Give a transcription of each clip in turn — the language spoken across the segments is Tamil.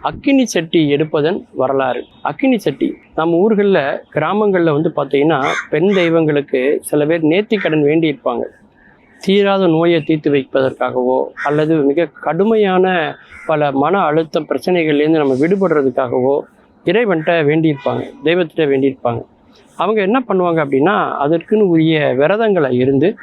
அக்கினி சட்டி எடுப்பதன் வரலாறு. அக்கினி சட்டி நம்ம ஊர்களில் கிராமங்களில் வந்து பார்த்தீங்கன்னா பெண் தெய்வங்களுக்கு சில பேர் நேர்த்திக்கடன் வேண்டியிருப்பாங்க. தீராத நோயை தீர்த்து வைப்பதற்காகவோ அல்லது மிக கடுமையான பல மன அழுத்த பிரச்சனைகள்லேருந்து நம்ம விடுபடுறதுக்காகவோ இறைவன்கிட்ட வேண்டியிருப்பாங்க தெய்வத்திட்ட வேண்டியிருப்பாங்க. அவங்க என்ன பண்ணுவாங்க அப்படின்னா அதற்குன்னு உரிய விரதங்களை இருந்து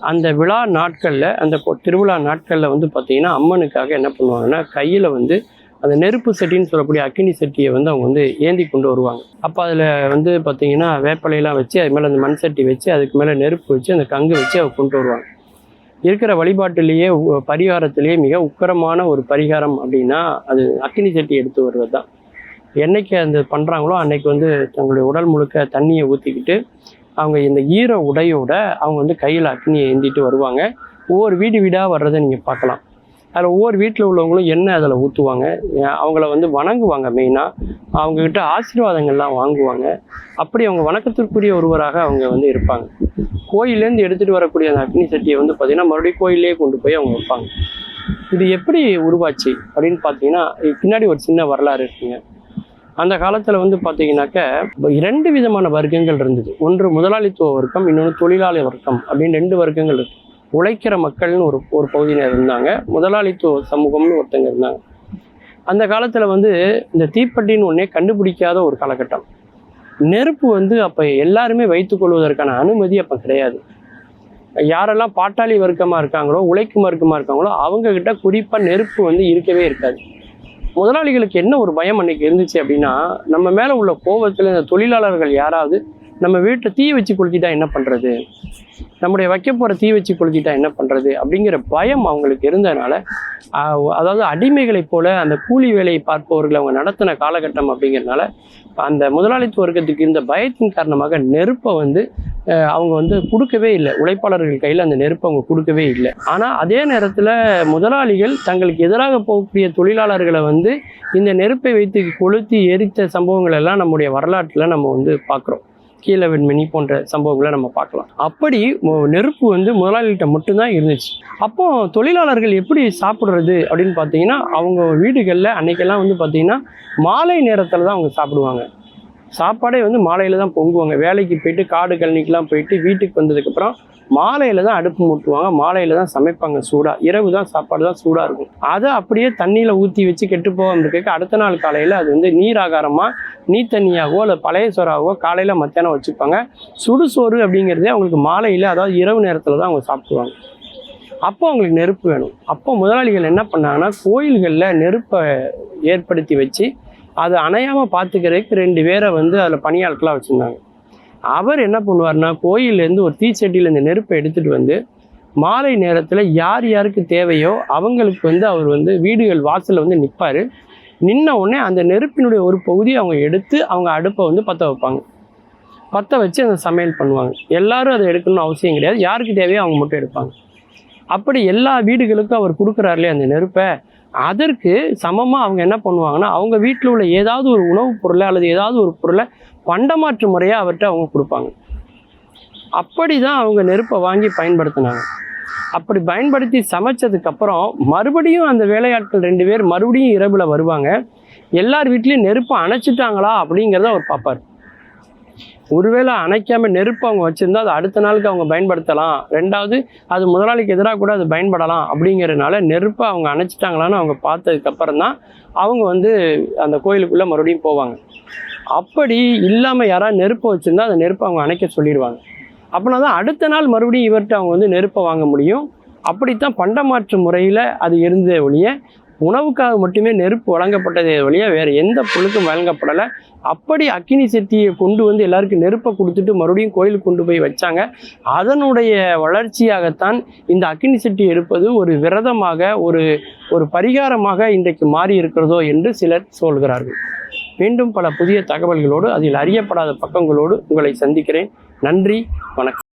அந்த விழா நாட்களில் அந்த கொ- திருவிழா நாட்களில் வந்து பார்த்திங்கன்னா அம்மனுக்காக என்ன பண்ணுவாங்கன்னா கையில் வந்து அந்த நெருப்பு சட்டின்னு சொல்லக்கூடிய அக்கினி சட்டியை வந்து அவங்க வந்து ஏந்தி கொண்டு வருவாங்க. அப்போ அதில் வந்து பார்த்திங்கன்னா வேப்பலையெல்லாம் வச்சு அது மேலே அந்த மண் சட்டி வச்சு அதுக்கு மேலே நெருப்பு வச்சு அந்த கங்கு வச்சு அவங்க கொண்டு வருவாங்க. இருக்கிற வழிபாட்டிலேயே பரிகாரத்திலேயே மிக உக்கரமான ஒரு பரிகாரம் அப்படின்னா அது அக்கினி சட்டி எடுத்து வருவது தான் என்னைக்கு அந்த பண்ணுறாங்களோ அன்னைக்கு வந்து தங்களுடைய உடல் முழுக்க தண்ணியை ஊற்றிக்கிட்டு அவங்க இந்த ஈர உடையோட அவங்க வந்து கையில் அக்னியை ஏந்திட்டு வருவாங்க. ஒவ்வொரு வீடு வீடாக வர்றதை நீங்கள் பார்க்கலாம். அதில் ஒவ்வொரு வீட்டில் உள்ளவங்களும் எண்ணெய் அதில் ஊற்றுவாங்க அவங்கள வந்து வணங்குவாங்க மெயினாக அவங்கக்கிட்ட ஆசீர்வாதங்கள்லாம் வாங்குவாங்க. அப்படி அவங்க வணக்கத்திற்குரிய ஒருவராக அவங்க வந்து இருப்பாங்க. கோயிலேருந்து எடுத்துகிட்டு வரக்கூடிய அந்த அக்னி சட்டியை வந்து பார்த்திங்கன்னா மறுபடியும் கோயிலே கொண்டு போய் அவங்க வைப்பாங்க. இது எப்படி உருவாச்சு அப்படின்னு பார்த்தீங்கன்னா பின்னாடி ஒரு சின்ன வரலாறு இருக்குங்க. அந்த காலத்தில் வந்து பார்த்தீங்கன்னாக்க இரண்டு விதமான வர்க்கங்கள் இருந்தது. ஒன்று முதலாளித்துவ வர்க்கம் இன்னொன்று தொழிலாளி வர்க்கம் அப்படின்னு ரெண்டு வர்க்கங்கள் இருக்குது உழைக்கிற மக்கள்னு ஒரு ஒரு பகுதியினர் இருந்தாங்க. முதலாளித்துவ சமூகம்னு ஒருத்தங்க இருந்தாங்க. அந்த காலத்தில் வந்து இந்த தீப்பெட்டின்னு ஒன்றே கண்டுபிடிக்காத ஒரு காலகட்டம். நெருப்பு வந்து அப்போ எல்லாருமே வைத்துக்கொள்வதற்கான அனுமதி அப்போ கிடையாது. யாரெல்லாம் பாட்டாளி வர்க்கமாக இருக்காங்களோ உழைக்கும் வர்க்கமாக இருக்காங்களோ அவங்கக்கிட்ட குறிப்பாக நெருப்பு வந்து இருக்கவே இருக்காது. முதலாளிகளுக்கு என்ன ஒரு பயம் அன்னைக்கு இருந்துச்சு அப்படின்னா நம்ம மேலே உள்ள கோபத்தில் இந்த தொழிலாளர்கள் யாராவது நம்ம வீட்டை தீ வச்சு கொளுத்திட்டா என்ன பண்ணுறது நம்முடைய வைக்க போகிற தீ வச்சு கொளுத்திட்டா என்ன பண்ணுறது அப்படிங்கிற பயம் அவங்களுக்கு இருந்ததுனால அதாவது அடிமைகளைப் போல அந்த கூலி வேலையை பார்ப்பவர்களை அவங்க நடத்தின காலகட்டம் அப்படிங்கிறதுனால அந்த முதலாளித்துவ வர்க்கத்துக்கு இருந்த பயத்தின் காரணமாக நெருப்பை வந்து அவங்க வந்து கொடுக்கவே இல்லை. உழைப்பாளர்கள் கையில் அந்த நெருப்பை அவங்க கொடுக்கவே இல்லை. ஆனால் அதே நேரத்தில் முதலாளிகள் தங்களுக்கு எதிராக போகக்கூடிய தொழிலாளர்களை வந்து இந்த நெருப்பை வைத்து கொளுத்தி எரித்த சம்பவங்கள் எல்லாம் நம்முடைய வரலாற்றில் நம்ம வந்து பார்க்குறோம். கீழே வெண்மணி போன்ற சம்பவங்களை நம்ம பார்க்கலாம். அப்படி நெருப்பு வந்து முதலாளிகிட்ட மட்டும்தான் இருந்துச்சு. அப்போ தொழிலாளர்கள் எப்படி சாப்பிட்றது அப்படின்னு பார்த்தீங்கன்னா அவங்க வீடுகளில் அன்னைக்கெல்லாம் வந்து பார்த்தீங்கன்னா மாலை நேரத்தில் தான் அவங்க சாப்பிடுவாங்க. சாப்பாடே வந்து மாலையில் தான் பொங்குவாங்க. வேலைக்கு போயிட்டு காடு கழனிக்கெலாம் போயிட்டு வீட்டுக்கு வந்ததுக்கப்புறம் மாலையில் தான் அடுப்பு மூட்டுவாங்க. மாலையில் தான் சமைப்பாங்க சூடாக இரவு தான் சாப்பாடு தான் சூடாக இருக்கும். அதை அப்படியே தண்ணியில் ஊற்றி வச்சு கெட்டு போகாமல் இருக்க அடுத்த நாள் காலையில் அது வந்து நீர் ஆகாரமாக நீர் தண்ணியாகவோ இல்லை பழைய சோறாகவோ காலையில் மத்தியானம் வச்சுப்பாங்க. சுடுசோறு அப்படிங்கிறதே அவங்களுக்கு மாலையில் அதாவது இரவு நேரத்தில் தான் அவங்க சாப்பிடுவாங்க. அப்போ அவங்களுக்கு நெருப்பு வேணும். அப்போ முதலாளிகள் என்ன பண்ணாங்கன்னா கோயில்களில் நெருப்பை ஏற்படுத்தி வச்சு அதை அணையாமல் பார்த்துக்கிறதுக்கு ரெண்டு பேரை வந்து அதில் பணியாட்களாக வச்சுருந்தாங்க. அவர் என்ன பண்ணுவார்னா கோயிலேருந்து ஒரு தீச்சட்டியிலேருந்து இந்த நெருப்பை எடுத்துகிட்டு வந்து மாலை நேரத்தில் யார் யாருக்கு தேவையோ அவங்களுக்கு வந்து அவர் வந்து வீடுகள் வாசலில் வந்து நிற்பார் நின்ன உடனே அந்த நெருப்பினுடைய ஒரு பகுதியை அவங்க எடுத்து அவங்க அடுப்பை வந்து பற்ற வைப்பாங்க. பற்ற வச்சு அந்த சமையல் பண்ணுவாங்க. எல்லாரும் அதை எடுக்கணும்னு அவசியம் கிடையாது. யாருக்கு தேவையோ அவங்க மட்டும் எடுப்பாங்க. அப்படி எல்லா வீடுகளுக்கும் அவர் கொடுக்குறாருலே அந்த நெருப்பை? அதற்கு சமமாக அவங்க என்ன பண்ணுவாங்கன்னா அவங்க வீட்டில் உள்ள ஏதாவது ஒரு உணவுப் பொருளை அல்லது ஏதாவது ஒரு பொருளை பண்டமாற்று முறையாக அவர்கிட்ட அவங்க கொடுப்பாங்க. அப்படி தான் அவங்க நெருப்பை வாங்கி பயன்படுத்தினாங்க. அப்படி பயன்படுத்தி சமைச்சதுக்கப்புறம் மறுபடியும் அந்த வேலையாட்கள் ரெண்டு பேர் மறுபடியும் இரவில் வருவாங்க. எல்லார் வீட்லேயும் நெருப்பை அணைச்சிட்டாங்களா அப்படிங்கிறத அவர் பார்ப்பார். ஒருவேளை அணைக்காமல் நெருப்பு அவங்க வச்சுருந்தா அது அடுத்த நாளுக்கு அவங்க பயன்படுத்தலாம். ரெண்டாவது அது முதலாளிக்கு எதிராக கூட அது பயன்படலாம் அப்படிங்கிறதுனால நெருப்பை அவங்க அணைச்சிட்டாங்களான்னு அவங்க பார்த்ததுக்கப்புறம் தான் அவங்க வந்து அந்த கோயிலுக்குள்ளே மறுபடியும் போவாங்க. அப்படி இல்லாமல் யாராவது நெருப்பை வச்சுருந்தா அந்த நெருப்பை அவங்க அணைக்க சொல்லிடுவாங்க. அப்படின்னா தான் அடுத்த நாள் மறுபடியும் இவர்கிட்ட அவங்க வந்து நெருப்பை வாங்க முடியும். அப்படித்தான் பண்டமாற்று முறையில் அது இருந்ததே ஒழிய உணவுக்காக மட்டுமே நெருப்பு வழங்கப்பட்டதே வழியாக வேறு எந்த பொருளுக்கும் வழங்கப்படலை. அப்படி அக்கினி சக்தியை கொண்டு வந்து எல்லாருக்கும் நெருப்பை கொடுத்துட்டு மறுபடியும் கோயிலுக்கு கொண்டு போய் வச்சாங்க. அதனுடைய வளர்ச்சியாகத்தான் இந்த அக்கினி சக்தி எடுப்பது ஒரு விரதமாக ஒரு ஒரு பரிகாரமாக இன்றைக்கு மாறி இருக்கிறதோ என்று சிலர் சொல்கிறார்கள். மீண்டும் பல புதிய தகவல்களோடு அதில் அறியப்படாத பக்கங்களோடு உங்களை சந்திக்கிறேன். நன்றி வணக்கம்.